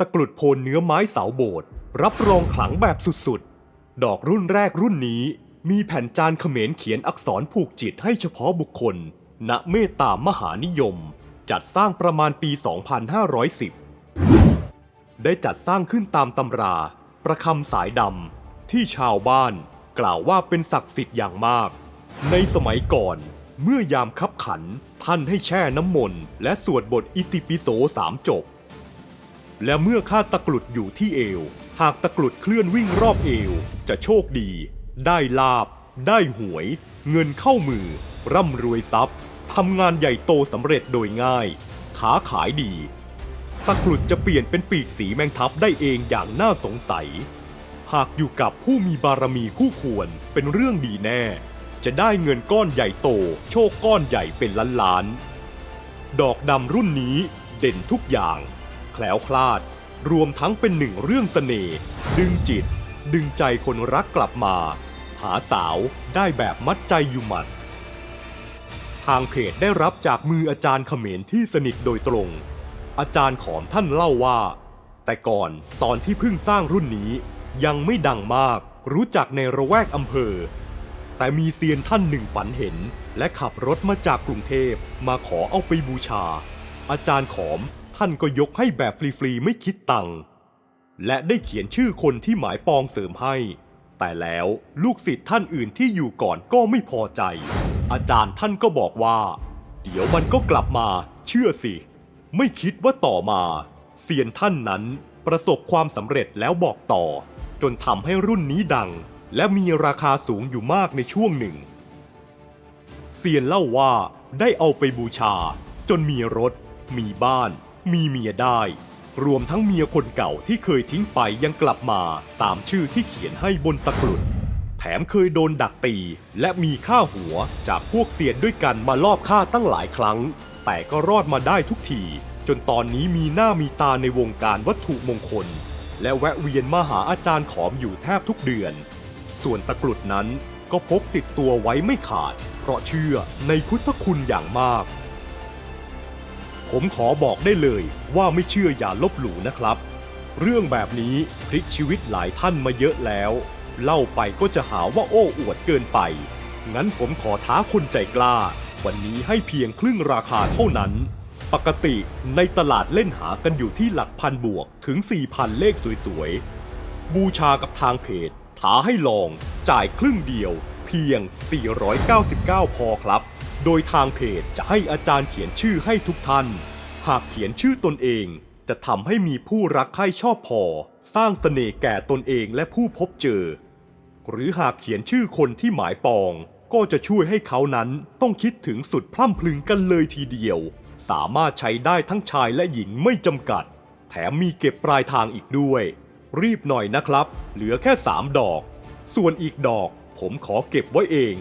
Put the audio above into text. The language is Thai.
ตะกรุดโพนเนื้อไม้เสาโบสถ์รับรองขลังแบบสุดๆ ดอกรุ่นแรกรุ่นนี้ มีแผ่นจานเขมรเขียนอักษรผูกจิตให้เฉพาะบุคคล ณเมตตามหานิยม จัดสร้างประมาณปี 2510 ได้จัดสร้างขึ้นตามตำรา ประคำสายดำที่ชาวบ้านกล่าวว่าเป็นศักดิ์สิทธิ์อย่างมาก ในสมัยก่อน เมื่อยามคับขัน ท่านให้แช่น้ำมนต์และสวดบทอิติปิโสสามจบ และเมื่อคาตะกรุดอยู่ที่เอว หากตะกรุดเคลื่อนวิ่งรอบเอว จะโชคดี ได้ลาบ ได้หวย เงินเข้ามือ ร่ำรวยทรัพย์ทำงานใหญ่โตสำเร็จโดยง่ายค้าขายดี ตะกรุดจะเปลี่ยนเป็นปีกสีแมงทับได้เองอย่างน่าสงสัย หากอยู่กับผู้มีบารมีคู่ควรเป็นเรื่องดีแน่ จะได้เงินก้อนใหญ่โต โชคก้อนใหญ่เป็นล้านล้านๆดอกดำรุ่นนี้เด่นทุกอย่าง แคล้วคลาด รวมทั้งเป็นหนึ่งเรื่องเสน่ห์ดึงจิต ดึงใจคนรักกลับมา หาสาวได้แบบมัดใจอยู่หมัด ทางเพจได้รับจากมืออาจารย์เขมรที่สนิทโดยตรง อาจารย์ขอมท่านเล่าว่า แต่ก่อนตอนที่เพิ่งสร้างรุ่นนี้ ยังไม่ดังมากรู้จักในระแวกอำเภอ แต่มีเซียนท่านหนึ่งฝันเห็น และขับรถมาจากกรุงเทพมาขอเอาไปบูชา อาจารย์ขอม ท่านก็ยกให้แบบฟรีๆไม่คิดตังค์และได้เขียนชื่อคนที่หมายปองเสริมให้ แต่แล้วลูกศิษย์ท่านอื่นที่อยู่ก่อนก็ไม่พอใจ อาจารย์ท่านก็บอกว่า เดี๋ยวมันก็กลับมา เชื่อสิ ไม่คิดว่าต่อมาเซียนท่านนั้นประสบความสำเร็จแล้วบอกต่อ จนทำให้รุ่นนี้ดัง และมีราคาสูงอยู่มากในช่วงหนึ่ง เซียนเล่าว่าได้เอาไปบูชา จนมีรถ มีบ้าน มีเมียได้ รวมทั้งเมียคนเก่าที่เคยทิ้งไปยังกลับมาตามชื่อที่เขียนให้บนตะกรุด แถมเคยโดนดักตี และมีค่าหัวจากพวกเซียนด้วยกันมาลอบฆ่าตั้งหลายครั้ง แต่ก็รอดมาได้ทุกที จนตอนนี้มีหน้ามีตาในวงการวัตถุมงคล และแวะเวียนมาหาอาจารย์ขอมอยู่แทบทุกเดือน ส่วนตะกรุดนั้นก็พกติดตัวไว้ไม่ขาด เพราะเชื่อในพุทธคุณอย่างมาก ผมขอบอกได้เลยว่าไม่เชื่ออย่าลบหลู่นะครับ เรื่องแบบนี้พลิกชีวิตหลายท่านมาเยอะแล้ว เล่าไปก็จะหาว่าโอ้อวดเกินไป งั้นผมขอท้าคนใจกล้า วันนี้ให้เพียงครึ่งราคาเท่านั้น ปกติในตลาดเล่นหากันอยู่ที่หลักพันบวกถึง 4,000 เลขสวยๆ บูชากับทางเพจท้าให้ลอง จ่ายครึ่งเดียว เพียง 499 พอครับ โดยทางเพจจะให้อาจารย์เขียนชื่อให้ทุกท่าน หากเขียนชื่อตนเอง จะทำให้มีผู้รักใคร่ชอบพอ สร้างเสน่ห์แก่ตนเองและผู้พบเจอ หรือหากเขียนชื่อคนที่หมายปอง ก็จะช่วยให้เขานั้นต้องคิดถึงสุดพล่ำพลึงกันเลยทีเดียว สามารถใช้ได้ทั้งชายและหญิงไม่จำกัด แถมมีเก็บปลายทางอีกด้วย รีบหน่อยนะครับ เหลือแค่3ดอก ส่วนอีกดอกผมขอเก็บไว้เอง